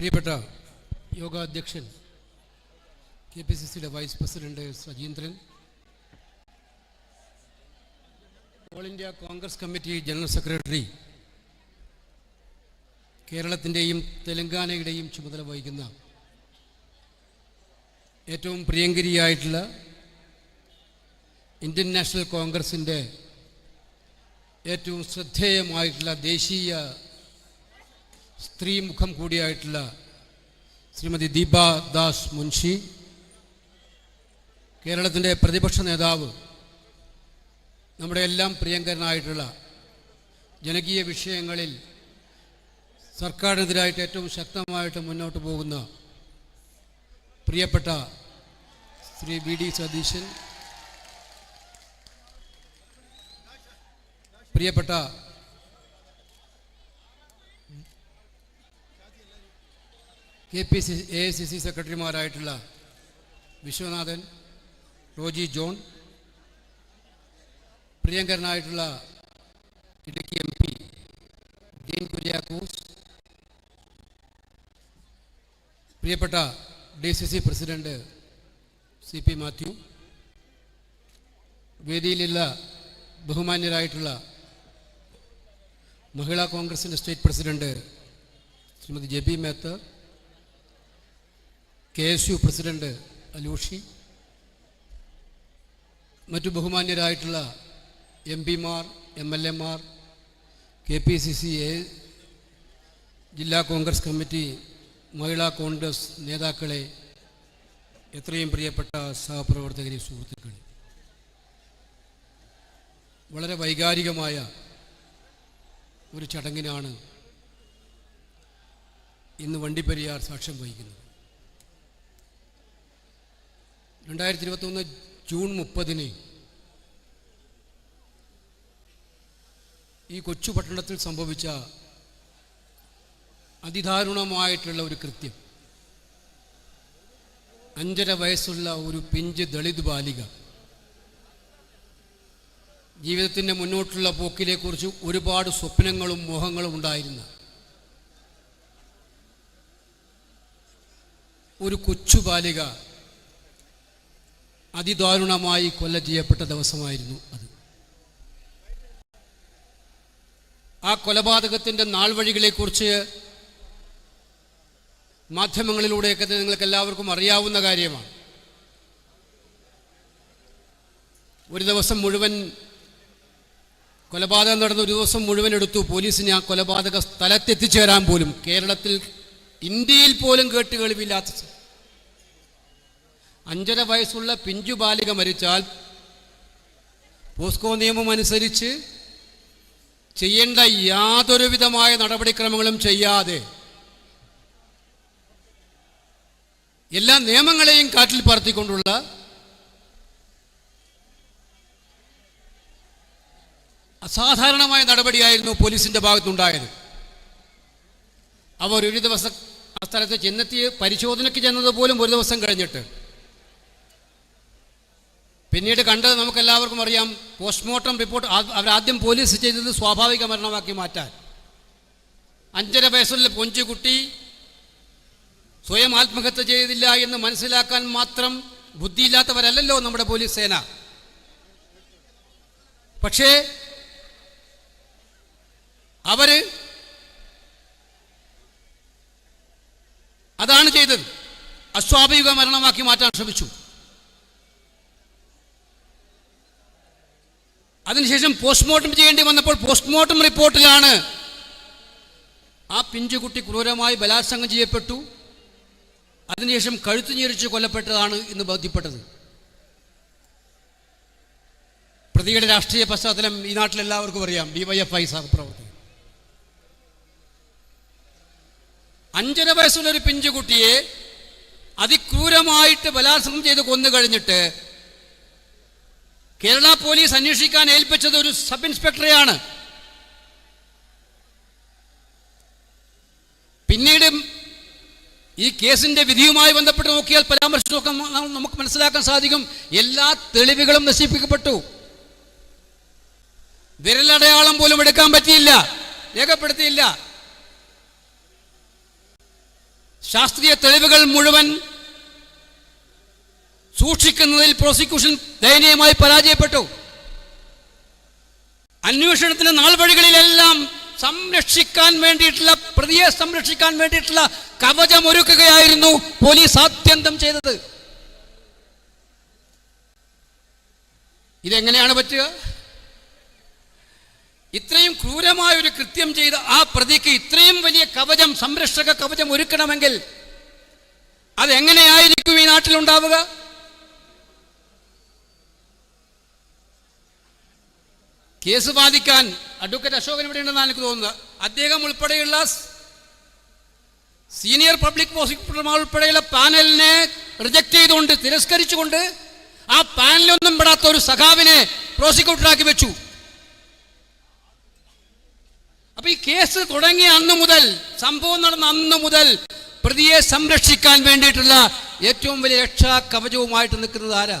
പ്രിയപ്പെട്ട യോഗാധ്യക്ഷൻ K P C സിയുടെ vice president Sajeendran all India Congress committee general secretary കേരളത്തിന്റെയും തെലങ്കാനയുടെയും ചുമതല വഹിക്കുന്ന ഏറ്റവും പ്രിയങ്കരിയായിട്ടുള്ള ഇന്ത്യൻ നാഷണൽ കോൺഗ്രസിന്റെ ഏറ്റവും ശ്രദ്ധേയമായിട്ടുള്ള ദേശീയ സ്ത്രീ മുഖം കൂടിയായിട്ടുള്ള ശ്രീമതി ദീപ ദാസ് മുൻഷി കേരളത്തിന്റെ പ്രതിപക്ഷ നേതാവ് നമ്മുടെ എല്ലാം പ്രിയങ്കരനായിട്ടുള്ള ജനകീയ വിഷയങ്ങളിൽ സർക്കാരിനെതിരായിട്ട് ഏറ്റവും ശക്തമായിട്ട് മുന്നോട്ട് പോകുന്ന പ്രിയപ്പെട്ട ശ്രീ വി ഡി സതീശൻ പ്രിയപ്പെട്ട K P C A I C C സെക്രട്ടറിമാരായിട്ടുള്ള Viswanathan Roji John പ്രിയങ്കരനായിട്ടുള്ള ഇടുക്കി എം പി ഡീൻ കുര്യാക്കൂസ് പ്രിയപ്പെട്ട D C C president C P Mathew വേദിയിലുള്ള ബഹുമാന്യരായിട്ടുള്ള മഹിളാ കോൺഗ്രസിന്റെ state president Shrimati Jebi Mather K S U president Aloshy മറ്റു ബഹുമാന്യരായിട്ടുള്ള എം പിമാർ എം എൽ എമാർ K P C C A ജില്ലാ കോൺഗ്രസ് കമ്മിറ്റി മഹിളാ കോൺഗ്രസ് നേതാക്കളെ എത്രയും പ്രിയപ്പെട്ട സഹപ്രവർത്തകരെ സുഹൃത്തുക്കളെ. വളരെ വൈകാരികമായ ഒരു ചടങ്ങിനാണ് ഇന്ന് വണ്ടിപ്പെരിയാർ സാക്ഷ്യം വഹിക്കുന്നത്. രണ്ടായിരത്തി ഇരുപത്തൊന്ന് ജൂൺ മുപ്പതിന് ഈ കൊച്ചു പട്ടണത്തിൽ സംഭവിച്ച അതിദാരുണമായിട്ടുള്ള ഒരു കൃത്യം. അഞ്ചര വയസ്സുള്ള ഒരു പിഞ്ച് ദളിത് ബാലിക ജീവിതത്തിന്റെ മുന്നോട്ടുള്ള പോക്കിനെക്കുറിച്ച് ഒരുപാട് സ്വപ്നങ്ങളും മോഹങ്ങളും ഉണ്ടായിരുന്ന. ഒരു കൊച്ചു ബാലിക അതിദാരുണമായി കൊല്ല ചെയ്യപ്പെട്ട ദിവസമായിരുന്നു അത്. ആ കൊലപാതകത്തിന്റെ നാൾ വഴികളെക്കുറിച്ച് മാധ്യമങ്ങളിലൂടെയൊക്കെ നിങ്ങൾക്ക് എല്ലാവർക്കും അറിയാവുന്ന കാര്യമാണ്. ഒരു ദിവസം മുഴുവൻ കൊലപാതകം നടന്ന ഒരു ദിവസം മുഴുവൻ എടുത്തു പോലീസിന് ആ കൊലപാതക സ്ഥലത്തെത്തിച്ചേരാൻ പോലും കേരളത്തിൽ ഇന്ത്യയിൽ പോലും കേട്ട് കേൾവില്ലാത്ത സ- അഞ്ചര വയസ്സുള്ള പിഞ്ചു ബാലിക മരിച്ചാൽ പോസ്കോ നിയമം അനുസരിച്ച് ചെയ്യേണ്ട യാതൊരു വിധമായ നടപടിക്രമങ്ങളും ചെയ്യാതെ എല്ലാ നിയമങ്ങളെയും കാറ്റിൽ പറത്തിക്കൊണ്ടുള്ള അസാധാരണമായ നടപടിയായിരുന്നു പോലീസിന്റെ ഭാഗത്തുണ്ടായത്. അവർ ഒരു ദിവസം ആ സ്ഥലത്ത് ചെന്നെത്തി പരിശോധനയ്ക്ക് ചെന്നത് പോലും ഒരു ദിവസം കഴിഞ്ഞിട്ട് പിന്നീട് കണ്ടത് നമുക്കെല്ലാവർക്കും അറിയാം പോസ്റ്റ്മോർട്ടം റിപ്പോർട്ട് അവരാദ്യം പോലീസ് ചെയ്തത് സ്വാഭാവിക മരണമാക്കി മാറ്റാൻ. അഞ്ചര വയസ്സുള്ള പൊഞ്ചുകുട്ടി സ്വയം ആത്മഹത്യ ചെയ്തില്ല എന്ന് മനസ്സിലാക്കാൻ മാത്രം ബുദ്ധിയില്ലാത്തവരല്ലല്ലോ നമ്മുടെ പോലീസ് സേന. പക്ഷേ അവർ അതാണ് ചെയ്തത്. അസ്വാഭാവിക മരണമാക്കി മാറ്റാൻ ശ്രമിച്ചു. അതിനുശേഷം പോസ്റ്റ്മോർട്ടം ചെയ്യേണ്ടി വന്നപ്പോൾ പോസ്റ്റ്മോർട്ടം റിപ്പോർട്ടിലാണ്. ആ പിഞ്ചുകുട്ടി ക്രൂരമായി ബലാത്സംഗം ചെയ്യപ്പെട്ടു. അതിനുശേഷം കഴുത്തു ഞെരിച്ച് കൊല്ലപ്പെട്ടതാണ് ഇന്ന് ബോധ്യപ്പെട്ടത്. പ്രതിയുടെ രാഷ്ട്രീയ പശ്ചാത്തലം ഈ നാട്ടിലെല്ലാവർക്കും അറിയാം. നാട്ടിൽ എല്ലാവർക്കും അറിയാം ഐ സഹപ്രവർത്തകൻ അഞ്ചര വയസ്സുള്ള ഒരു പിഞ്ചുകുട്ടിയെ അതിക്രൂരമായിട്ട് ബലാത്സംഗം ചെയ്ത് കൊന്നു കഴിഞ്ഞിട്ട് കേരള പോലീസ് അന്വേഷിക്കാൻ ഏൽപ്പിച്ചത് ഒരു സബ് ഇൻസ്പെക്ടറെയാണ്. പിന്നീട് ഈ കേസിന്റെ വിധിയുമായി ബന്ധപ്പെട്ട് നോക്കിയാൽ പരാമർശമൊക്കെ ന- നമുക്ക് മനസ്സിലാക്കാൻ സാധിക്കും. എല്ലാ തെളിവുകളും നശിപ്പിക്കപ്പെട്ടു. വിരലടയാളം പോലും എടുക്കാൻ പറ്റിയില്ല. രേഖപ്പെടുത്തിയില്ല. ശാസ്ത്രീയ തെളിവുകൾ മുഴുവൻ സൂക്ഷിക്കുന്നതിൽ പ്രോസിക്യൂഷൻ ദയനീയമായി പരാജയപ്പെട്ടു. അന്വേഷണത്തിന് നാൾവഴികളിലെല്ലാം സംരക്ഷിക്കാൻ വേണ്ടിയിട്ടുള്ള പ്രതിയെ സംരക്ഷിക്കാൻ വേണ്ടിയിട്ടുള്ള കവചമൊരുക്കുകയായിരുന്നു പോലീസ് ആത്യന്തം ചെയ്തത്. ഇതെങ്ങനെയാണ് പറ്റുക? ഇത്രയും ക്രൂരമായ ഒരു കൃത്യം ചെയ്ത ആ പ്രതിക്ക് ഇത്രയും വലിയ കവചം സംരക്ഷക കവചം ഒരുക്കണമെങ്കിൽ അതെങ്ങനെയായിരിക്കും ഈ നാട്ടിലുണ്ടാവുക? കേസ് വാദിക്കാൻ അഡ്വക്കേറ്റ് അശോകൻ ഇവിടെ ഉണ്ടെന്നാണ് എനിക്ക് തോന്നുന്നത്. അദ്ദേഹം ഉൾപ്പെടെയുള്ള സീനിയർ പബ്ലിക് പ്രോസിക്യൂട്ടർമാർ ഉൾപ്പെടെയുള്ള പാനലിനെ റിജക്ട് ചെയ്തുകൊണ്ട് തിരസ്കരിച്ചുകൊണ്ട് ആ പാനലൊന്നും പെടാത്ത ഒരു സഖാവിനെ പ്രോസിക്യൂട്ടറാക്കി വെച്ചു. അപ്പൊ ഈ കേസ് തുടങ്ങിയ അന്ന് മുതൽ സംഭവം നടന്ന അന്ന് മുതൽ പ്രതിയെ സംരക്ഷിക്കാൻ വേണ്ടിയിട്ടുള്ള ഏറ്റവും വലിയ രക്ഷാ കവചവുമായിട്ട് നിൽക്കുന്നത് ആരാ?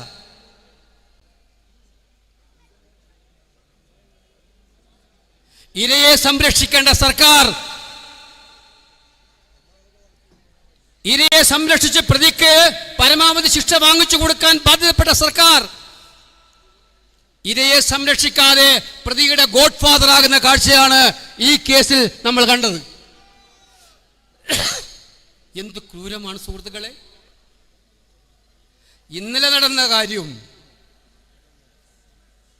ഇരയെ സംരക്ഷിക്കേണ്ട സർക്കാർ. ഇരയെ സംരക്ഷിച്ച് പ്രതിക്ക് പരമാവധി ശിക്ഷ വാങ്ങിച്ചു കൊടുക്കാൻ ബാധ്യതപ്പെട്ട സർക്കാർ. ഇരയെ സംരക്ഷിക്കാതെ പ്രതിയുടെ ഗോഡ് ഫാദർ ആകുന്ന കാഴ്ചയാണ് ഈ കേസിൽ നമ്മൾ കണ്ടത്. എന്ത് ക്രൂരമാണ് സുഹൃത്തുക്കളെ? ഇന്നലെ നടന്ന കാര്യം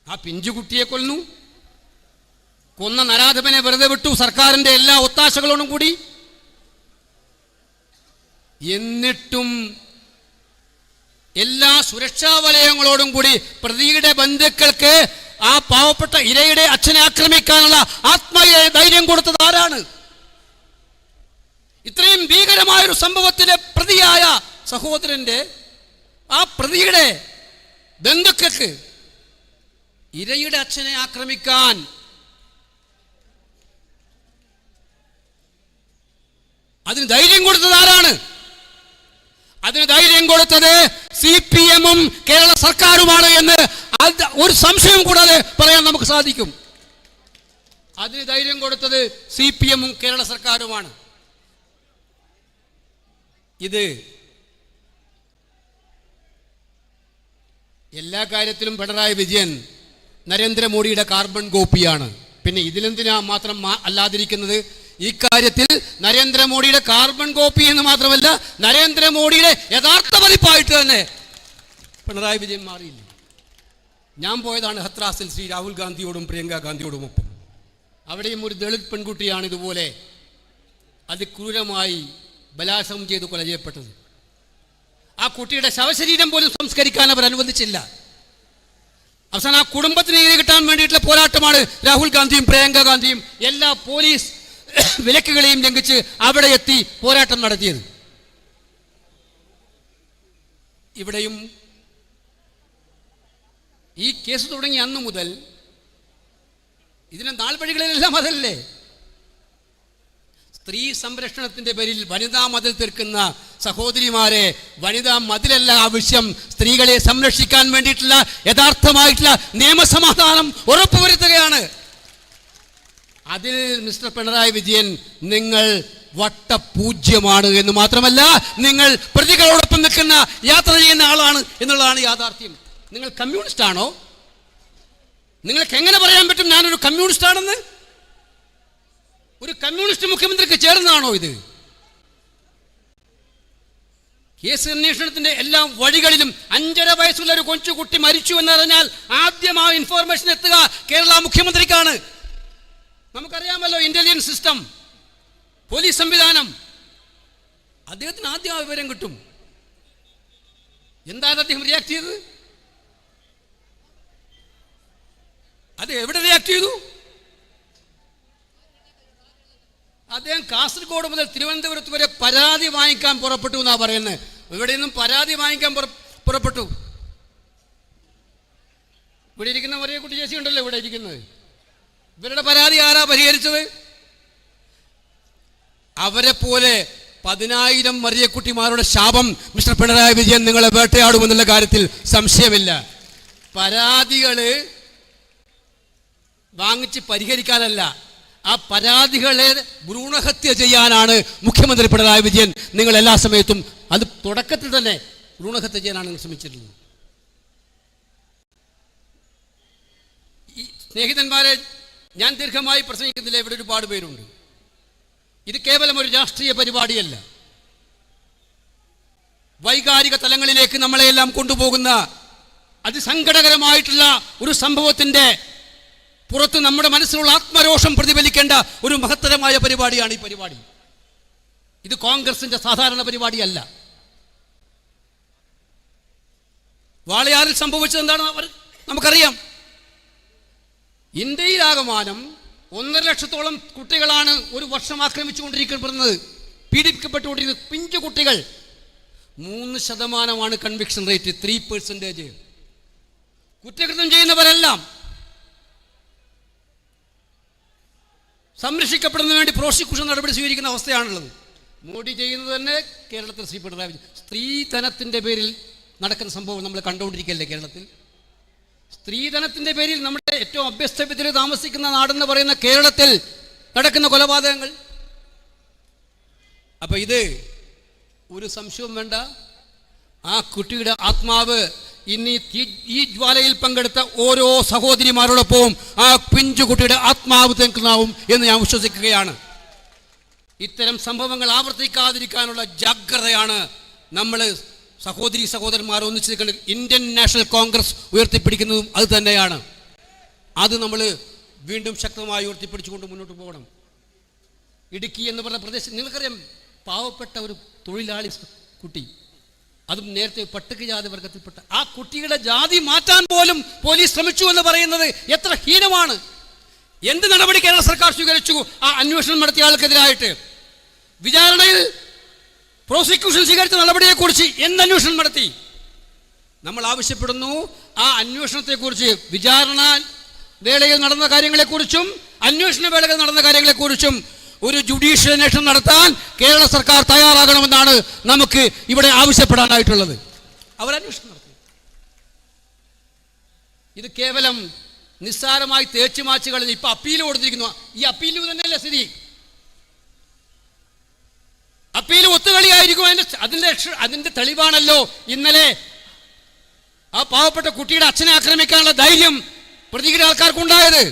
ആ പിഞ്ചുകുട്ടിയെ കൊല്ലുന്നു കൊന്ന നരാധപനെ വെറുതെ വിട്ടു സർക്കാരിന്റെ എല്ലാ ഒത്താശകളോടും കൂടി. എന്നിട്ടും എല്ലാ സുരക്ഷാ വലയങ്ങളോടും കൂടി പ്രതിയുടെ ബന്ധുക്കൾക്ക് ആ പാവപ്പെട്ട ഇരയുടെ അച്ഛനെ ആക്രമിക്കാനുള്ള ആത്മീയ ധൈര്യം കൊടുത്തത് ആരാണ്? ഇത്രയും ഭീകരമായൊരു സംഭവത്തിലെ പ്രതിയായ സഹോദരന്റെ ആ പ്രതിയുടെ ബന്ധുക്കൾക്ക് ഇരയുടെ അച്ഛനെ ആക്രമിക്കാൻ അതിന് ധൈര്യം കൊടുത്തത് ആരാണ്? അതിന് ധൈര്യം കൊടുത്തത് സി പി എമ്മും കേരള സർക്കാരുമാണ് എന്ന് ഒരു സംശയം കൂടാതെ പറയാൻ നമുക്ക് സാധിക്കും. അതിന് ധൈര്യം കൊടുത്തത് സി പി എമ്മും കേരള സർക്കാരുമാണ്. ഇത് എല്ലാ കാര്യത്തിലും പിണറായി വിജയൻ നരേന്ദ്രമോദിയുടെ കാർബൺ കോപ്പിയാണ്. പിന്നെ ഇതിലെന്തിനാ മാത്രം മാ- അല്ലാതിരിക്കുന്നത് കാര്യത്തിൽ നരേന്ദ്രമോദിയുടെ കാർബൺ കോപ്പി എന്ന് മാത്രമല്ല നരേന്ദ്രമോദിയുടെ യഥാർത്ഥ പതിപ്പായിട്ട് തന്നെ പിണറായി വിജയൻ മാറിയില്ല? ഞാൻ പോയതാണ് ഹത്രാസിൽ ശ്രീ രാഹുൽ ഗാന്ധിയോടും പ്രിയങ്ക ഗാന്ധിയോടും ഒപ്പം. അവിടെയും ഒരു ദളിത് പെൺകുട്ടിയാണ് ഇതുപോലെ അതിക്രൂരമായി ബലാത്സംഗം ചെയ്ത് കൊല ചെയ്യപ്പെട്ടത്. ആ കുട്ടിയുടെ ശവശരീരം പോലും സംസ്കരിക്കാൻ അവർ അനുവദിച്ചില്ല. അവസാനം ആ കുടുംബത്തിന് നീതി കിട്ടാൻ വേണ്ടിയിട്ടുള്ള പോരാട്ടമാണ് രാഹുൽ ഗാന്ധിയും പ്രിയങ്ക ഗാന്ധിയും. എല്ലാ പോലീസ് വിലക്കുകളെയും ലംഘിച്ച് അവിടെ എത്തി പോരാട്ടം നടത്തിയത്. ഇവിടെയും ഈ കേസ് തുടങ്ങി അന്ന് മുതൽ ഇതിന്റെ നാൾവഴികളിലെല്ലാം അതല്ലേ? സ്ത്രീ സംരക്ഷണത്തിന്റെ പേരിൽ വനിതാ മതിൽ തീർക്കുന്ന സഹോദരിമാരെ വനിതാ മതിലല്ല ആവശ്യം സ്ത്രീകളെ സംരക്ഷിക്കാൻ വേണ്ടിയിട്ടുള്ള യഥാർത്ഥമായിട്ടുള്ള നിയമസമാധാനം ഉറപ്പുവരുത്തുകയാണ് അതിൽ മിസ്റ്റർ പിണറായി വിജയൻ നിങ്ങൾ വട്ടപൂജ്യമാണ് എന്ന് മാത്രമല്ല നിങ്ങൾ പ്രതികളോടൊപ്പം നിൽക്കുന്ന യാത്ര ചെയ്യുന്ന ആളാണ് എന്നുള്ളതാണ് യാഥാർത്ഥ്യം. നിങ്ങൾ കമ്മ്യൂണിസ്റ്റ് ആണോ? നിങ്ങൾക്ക് എങ്ങനെ പറയാൻ പറ്റും ഞാനൊരു കമ്മ്യൂണിസ്റ്റ് ആണെന്ന്? ഒരു കമ്മ്യൂണിസ്റ്റ് മുഖ്യമന്ത്രിക്ക് ചേർന്നതാണോ ഇത്? കേസ് അന്വേഷണത്തിന്റെ എല്ലാ വഴികളിലും അഞ്ചര വയസ്സുള്ള ഒരു കൊച്ചുകുട്ടി മരിച്ചു എന്നറിഞ്ഞാൽ ആദ്യം ആ ഇൻഫോർമേഷൻ എത്തുക പോലീസ് സംവിധാനം. അദ്ദേഹത്തിന് ആദ്യം ആ വിവരം കിട്ടും. എന്താണ് അദ്ദേഹം റിയാക്ട് ചെയ്തത്? അത് എവിടെ റിയാക്ട് ചെയ്തു? അദ്ദേഹം കാസർഗോഡ് മുതൽ തിരുവനന്തപുരത്ത് വരെ പരാതി വാങ്ങിക്കാൻ പുറപ്പെട്ടു എന്നാ പറയുന്നത് ഇവിടെ നിന്നും പരാതി വാങ്ങിക്കാൻ പുറ- പുറപ്പെട്ടു. ഇവിടെ ഇരിക്കുന്ന ഒരേ കുട്ടി ചേച്ചി ഉണ്ടല്ലോ ഇവിടെ ഇരിക്കുന്നത്. ഇവരുടെ പരാതി ആരാ പരിഹരിച്ചത്? അവരെ പോലെ പതിനായിരം മറിയക്കുട്ടിമാരുടെ ശാപം മിസ്റ്റർ പിണറായി വിജയൻ നിങ്ങളെ വേട്ടയാടുമെന്നുള്ള കാര്യത്തിൽ സംശയമില്ല. പരാതികൾ വാങ്ങിച്ച് പരിഹരിക്കാനല്ല. ആ പരാതികളെ ഭ്രൂണഹത്യ ചെയ്യാനാണ് മുഖ്യമന്ത്രി പിണറായി വിജയൻ നിങ്ങൾ എല്ലാ സമയത്തും അത് തുടക്കത്തിൽ തന്നെ ഭ്രൂണഹത്യ ചെയ്യാനാണ് നിങ്ങൾ ശ്രമിച്ചിരുന്നത്. സ്നേഹിതന്മാരെ ഞാൻ ദീർഘമായി പ്രസംഗിക്കുന്നില്ല ഇവിടെ ഒരുപാട് പേരുണ്ട്. ഇത് കേവലം ഒരു രാഷ്ട്രീയ പരിപാടിയല്ല. വൈകാരിക തലങ്ങളിലേക്ക് നമ്മളെയെല്ലാം കൊണ്ടുപോകുന്ന അതിസങ്കടകരമായിട്ടുള്ള ഒരു സംഭവത്തിന്റെ പുറത്ത് നമ്മുടെ മനസ്സിലുള്ള ആത്മരോഷം പ്രതിഫലിക്കേണ്ട ഒരു മഹത്തരമായ പരിപാടിയാണ് ഈ പരിപാടി. ഇത് കോൺഗ്രസിന്റെ സാധാരണ പരിപാടിയല്ല. വാളയാറിൽ സംഭവിച്ചത് എന്താണ് അവർ? നമുക്കറിയാം. ഇന്ത്യയിലാകമാനം ഒന്നര ലക്ഷത്തോളം കുട്ടികളാണ് ഒരു വർഷം ആക്രമിച്ചുകൊണ്ടിരിക്കപ്പെടുന്നത്. പീഡിപ്പിക്കപ്പെട്ടുകൊണ്ടിരിക്കുന്നത് പിഞ്ചു കുട്ടികൾ മൂന്ന് ശതമാനമാണ് കൺവിക്ഷൻ റേറ്റ് ത്രീ പെർസെന്റേജ് കുറ്റകൃത്യം ചെയ്യുന്നവരെല്ലാം സംരക്ഷിക്കപ്പെടുന്നതിന് വേണ്ടി പ്രോസിക്യൂഷൻ നടപടി സ്വീകരിക്കുന്ന അവസ്ഥയാണുള്ളത്. മോഡി ചെയ്യുന്നത് തന്നെ കേരളത്തിൽ ശ്രീ പിണറായി സ്ത്രീധനത്തിന്റെ പേരിൽ നടക്കുന്ന സംഭവം നമ്മൾ കണ്ടുകൊണ്ടിരിക്കുകയല്ലേ കേരളത്തിൽ? സ്ത്രീധനത്തിന്റെ പേരിൽ നമ്മുടെ ഏറ്റവും അഭ്യസ്തവിദ്യയിൽ താമസിക്കുന്ന നാടെന്ന് പറയുന്ന കേരളത്തിൽ നടക്കുന്ന കൊലപാതകങ്ങൾ. അപ്പൊ ഇത് ഒരു സംശയവും വേണ്ട. ആ കുട്ടിയുടെ ആത്മാവ് ഇനി ഈ ജ്വാലയിൽ പങ്കെടുത്ത ഓരോ സഹോദരിമാരോടൊപ്പവും ആ പിഞ്ചു കുട്ടിയുടെ ആത്മാവ് തെക്കുന്നാവും എന്ന് ഞാൻ വിശ്വസിക്കുകയാണ്. ഇത്തരം സംഭവങ്ങൾ ആവർത്തിക്കാതിരിക്കാനുള്ള ജാഗ്രതയാണ് നമ്മൾ സഹോദരി സഹോദരന്മാർ ഒന്നിച്ച് നിൽക്കുന്നത് ഇന്ത്യൻ നാഷണൽ കോൺഗ്രസ് ഉയർത്തിപ്പിടിക്കുന്നതും അത് തന്നെയാണ്. അത് നമ്മൾ വീണ്ടും ശക്തമായി ഉയർത്തിപ്പിടിച്ചുകൊണ്ട് മുന്നോട്ട് പോകണം. ഇടുക്കി എന്ന് പറഞ്ഞ പ്രദേശം നിങ്ങൾക്കറിയാം പാവപ്പെട്ട ഒരു തൊഴിലാളി കുട്ടി അതും നേരത്തെ പട്ടികജാതി വർഗത്തിൽപ്പെട്ട ആ കുട്ടിയുടെ ജാതി മാറ്റാൻ പോലും പോലീസ് ശ്രമിച്ചു എന്ന് പറയുന്നത് എത്ര ഹീനമാണ്. എന്ത് നടപടി കേരള സർക്കാർ സ്വീകരിച്ചു ആ അന്വേഷണം നടത്തിയ ആൾക്കെതിരായിട്ട്? വിചാരണയിൽ പ്രോസിക്യൂഷൻ സ്വീകരിച്ച നടപടിയെക്കുറിച്ച് എന്ത് അന്വേഷണം നടത്തി? നമ്മൾ ആവശ്യപ്പെടുന്നു ആ അന്വേഷണത്തെക്കുറിച്ച് വിചാരണ വേളയിൽ നടന്ന കാര്യങ്ങളെക്കുറിച്ചും അന്വേഷണ വേളകൾ നടന്ന കാര്യങ്ങളെക്കുറിച്ചും ഒരു ജുഡീഷ്യൽ അന്വേഷണം നടത്താൻ കേരള സർക്കാർ തയ്യാറാകണമെന്നാണ് നമുക്ക് ഇവിടെ ആവശ്യപ്പെടാനായിട്ടുള്ളത്. അവർ അന്വേഷണം നടത്തി. ഇത് കേവലം നിസ്സാരമായി തേച്ചു മാച്ച് കളഞ്ഞ് ഇപ്പൊ അപ്പീൽ കൊടുത്തിരിക്കുന്നു. ഈ അപ്പീൽ തന്നെയല്ലേ സ്ഥിതി? അപ്പീൽ ഒത്തുകളിയായിരിക്കും അതിന്റെ അതിന്റെ അതിന്റെ തെളിവാണല്ലോ ഇന്നലെ ആ പാവപ്പെട്ട കുട്ടിയുടെ അച്ഛനെ ആക്രമിക്കാനുള്ള ധൈര്യം പ്രതികരി ആൾക്കാർക്കുണ്ടായത്.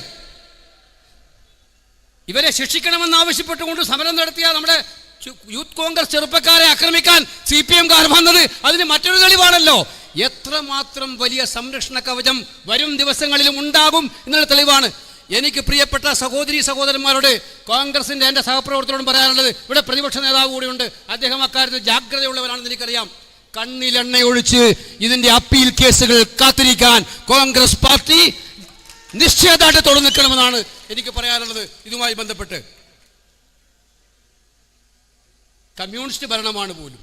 ഇവരെ ശിക്ഷിക്കണമെന്ന് ആവശ്യപ്പെട്ടുകൊണ്ട് സമരം നടത്തിയ നമ്മുടെ യൂത്ത് കോൺഗ്രസ് ചെറുപ്പക്കാരെ ആക്രമിക്കാൻ സി പി എംകാർ വന്നത് അതിന് മറ്റൊരു തെളിവാണല്ലോ. എത്രമാത്രം വലിയ സംരക്ഷണ കവചം വരും ദിവസങ്ങളിലും ഉണ്ടാകും എന്നുള്ള തെളിവാണ്. എനിക്ക് പ്രിയപ്പെട്ട സഹോദരി സഹോദരന്മാരോട് കോൺഗ്രസിന്റെ എന്റെ സഹപ്രവർത്തകരോടും പറയാനുള്ളത് ഇവിടെ പ്രതിപക്ഷ നേതാവ് കൂടിയുണ്ട്. അദ്ദേഹം അക്കാര്യത്തിൽ ജാഗ്രതയുള്ളവരാണെന്ന് എനിക്കറിയാം. കണ്ണിലെണ്ണയൊഴിച്ച് ഇതിന്റെ അപ്പീൽ കേസുകൾ കാത്തിരിക്കാൻ കോൺഗ്രസ് പാർട്ടി നിശ്ചയദാർഢ്യത്തോടെ നിൽക്കണമെന്നാണ് എനിക്ക് പറയാനുള്ളത്. ഇതുമായി ബന്ധപ്പെട്ട് കമ്മ്യൂണിസ്റ്റ് ഭരണമാണ് പോലും.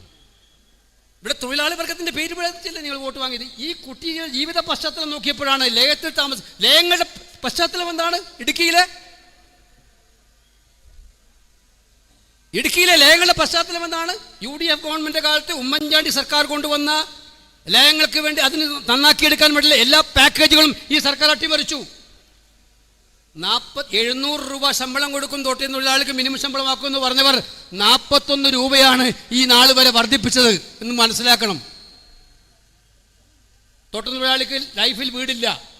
ഇവിടെ തൊഴിലാളി വർഗത്തിന്റെ പേര് വിളിച്ചില്ല നിങ്ങൾ വോട്ട് വാങ്ങിയത്. ഈ കുട്ടിയുടെ ജീവിത പശ്ചാത്തലം നോക്കിയപ്പോഴാണ് ലയത്തിൽ താമസം ലയങ്ങളുടെ പശ്ചാത്തലം എന്താണ്? ഇടുക്കിയിലെ? ഇടുക്കിയിലെ ലയങ്ങളുടെ പശ്ചാത്തലം എന്താണ്? യു ഡി എഫ് ഗവൺമെന്റ് കാലത്ത് ഉമ്മൻചാണ്ടി സർക്കാർ കൊണ്ടുവന്ന ലയങ്ങൾക്ക് വേണ്ടി അതിന് നന്നാക്കിയെടുക്കാൻ വേണ്ടിയുള്ള എല്ലാ പാക്കേജുകളും ഈ സർക്കാർ അട്ടിമറിച്ചു. നാൽപ്പത് എഴുന്നൂറ് രൂപ ശമ്പളം കൊടുക്കും തൊട്ടിൽ തൊഴിലാളിക്ക് മിനിമം ശമ്പളമാക്കും എന്ന് പറഞ്ഞവർ നാൽപ്പത്തൊന്ന് രൂപയാണ് ഈ നാൾ വരെ വർദ്ധിപ്പിച്ചത് എന്ന് മനസ്സിലാക്കണം. തൊട്ടു തൊഴിലാളിക്ക് ലൈഫിൽ വീടില്ല.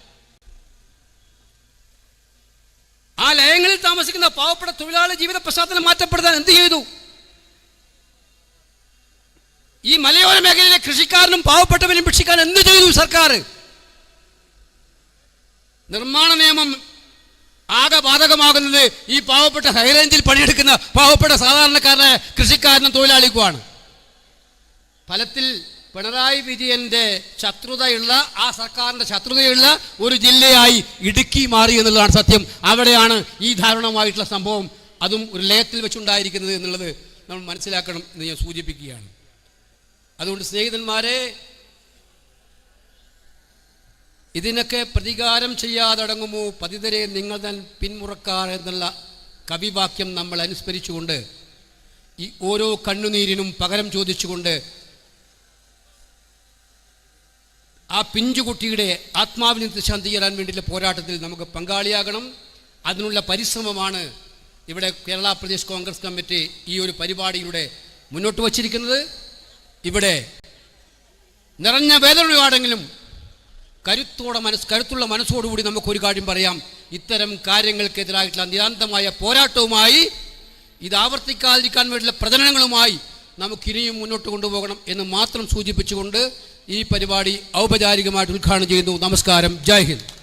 ആ ലയങ്ങളിൽ താമസിക്കുന്ന പാവപ്പെട്ട തൊഴിലാളി ജീവിത പശ്ചാത്തലം മാറ്റപ്പെടുത്താൻ എന്ത് ചെയ്തു? ഈ മലയോര മേഖലയിലെ കൃഷിക്കാരനും പാവപ്പെട്ടവനും ഭക്ഷിക്കാൻ എന്ത് ചെയ്തു സർക്കാർ? നിർമ്മാണ നിയമം ആകെ ബാധകമാകുന്നത് ഈ പാവപ്പെട്ട ഹൈറേഞ്ചിൽ പണിയെടുക്കുന്ന പാവപ്പെട്ട സാധാരണക്കാരനായ കൃഷിക്കാരനും തൊഴിലാളിക്കുമാണ്. ഫലത്തിൽ പിണറായി വിജയന്റെ ശത്രുതയുള്ള ആ സർക്കാരിന്റെ ശത്രുതയുള്ള ഒരു ജില്ലയായി ഇടുക്കി മാറി എന്നുള്ളതാണ് സത്യം. അവിടെയാണ് ഈ ധാരണമായിട്ടുള്ള സംഭവം അതും ഒരു ലയത്തിൽ വെച്ചുണ്ടായിരിക്കുന്നത് എന്നുള്ളത് നമ്മൾ മനസ്സിലാക്കണം എന്ന് ഞാൻ സൂചിപ്പിക്കുകയാണ്. അതുകൊണ്ട് സ്നേഹിതന്മാരെ ഇതിനൊക്കെ പ്രതികാരം ചെയ്യാതടങ്ങുമോ? പതിതരെ നിങ്ങൾ തൻ പിന്മുറക്കാർ എന്നുള്ള കവിവാക്യം നമ്മൾ അനുസ്മരിച്ചുകൊണ്ട് ഈ ഓരോ കണ്ണുനീരിനും പകരം ചോദിച്ചുകൊണ്ട് ആ പിഞ്ചുകുട്ടിയുടെ ആത്മാവിന് ശാന്തി ചെയ്യാൻ വേണ്ടിയുള്ള പോരാട്ടത്തിൽ നമുക്ക് പങ്കാളിയാകണം. അതിനുള്ള പരിശ്രമമാണ് ഇവിടെ കേരള പ്രദേശ് കോൺഗ്രസ് കമ്മിറ്റി ഈ ഒരു പരിപാടിയിലൂടെ മുന്നോട്ട് വച്ചിരിക്കുന്നത്. ഇവിടെ നിറഞ്ഞ വേദനയോടെങ്കിലും കരുത്തോടെ മനസ്സ് കരുത്തുള്ള മനസ്സോടുകൂടി നമുക്കൊരു കാര്യം പറയാം. ഇത്തരം കാര്യങ്ങൾക്കെതിരായിട്ടുള്ള നിതാന്തമായ പോരാട്ടവുമായി ഇത് ആവർത്തിക്കാതിരിക്കാൻ വേണ്ടിയുള്ള പ്രചരണങ്ങളുമായി നമുക്കിനിയും മുന്നോട്ട് കൊണ്ടുപോകണം എന്ന് മാത്രം സൂചിപ്പിച്ചുകൊണ്ട് ഈ പരിപാടി ഔപചാരികമായിട്ട് ഉദ്ഘാടനം ചെയ്യുന്നു. നമസ്കാരം. ജയ് ഹിന്ദ്.